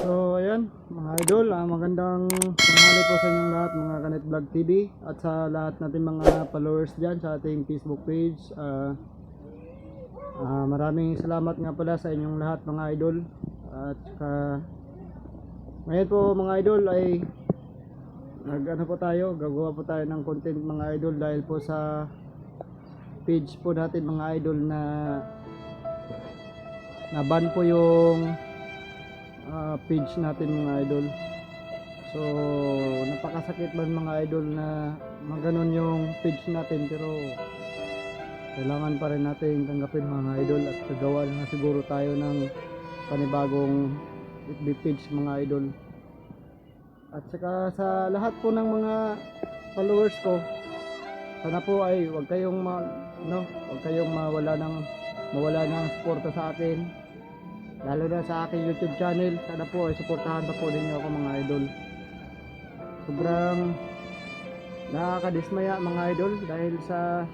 So, ayan, mga idol, ah, magandang tanghali po sa inyong lahat, mga Kanet Vlog TV at sa lahat natin mga followers dyan sa ating Facebook page. Ah, ah, maraming salamat nga pala sa inyong lahat mga idol. At saka, ngayon po mga idol ay nag ano po tayo, gagawa po tayo ng content mga idol dahil po sa page po natin mga idol na na ban po yung ah, page natin mga idol. So, napakasakit man mga idol na maganon yung page natin pero kailangan pa rin natin tanggapin mga idol at gagawa na siguro tayo ng panibagong FB page mga idol. At saka sa lahat po ng mga followers ko, sana po ay wag kayong ma, no, wag kayong mawala ng mawala ng suporta sa akin lalo na sa aking YouTube channel. Sana po ay suportahan pa po ninyo ako mga idol. Sobrang nakakadismaya mga idol dahil sa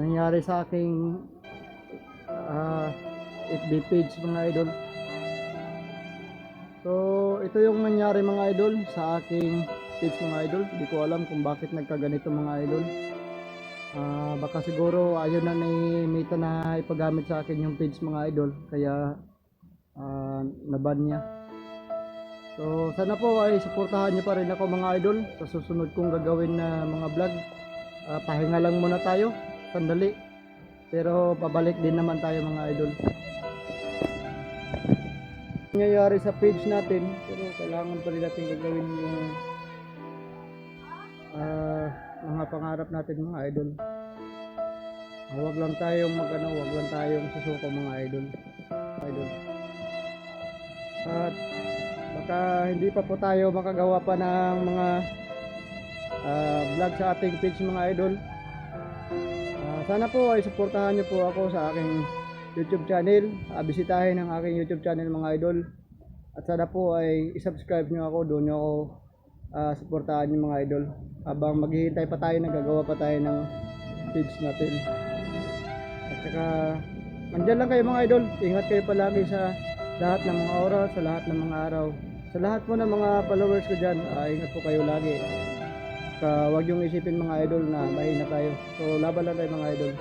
nangyari sa aking ah, FB page mga idol. So, ito yung nangyari mga idol sa aking page mga idol. Hindi ko alam kung bakit nagkaganito mga idol. Ah, baka siguro ayaw na ni Mita na ipagamit sa akin yung page mga idol. Kaya ah, naban niya. So sana po ay suportahan niyo pa rin ako mga idol sa susunod kong gagawin na mga vlog. Ah, pahinga lang muna tayo, sandali. Pero pabalik din naman tayo mga idol. Nangyayari sa page natin, pero kailangan pa rin natin gagawin yung ah, mga pangarap natin mga idol. Huwag lang tayong magano, huwag lang tayong susuko mga idol. At baka hindi pa po tayo makagawa pa ng mga ah, vlog sa ating page mga idol. Ah, sana po ay suportahan niyo po ako sa aking YouTube channel. Ah, bisitahin ang aking YouTube channel mga idol. At sana po ay i-subscribe niyo ako, doon niyo ako ah, suportahan niyo mga idol. Habang maghihintay pa tayo, nagagawa pa tayo ng page natin. At saka, andyan lang kayo mga idol. Ingat kayo palagi sa lahat ng mga oras, sa lahat ng mga araw. Sa lahat po ng mga followers ko dyan, ah, ingat po kayo lagi. Ka, wag yung isipin mga idol na mahina tayo. So, laban lang tayo mga idol.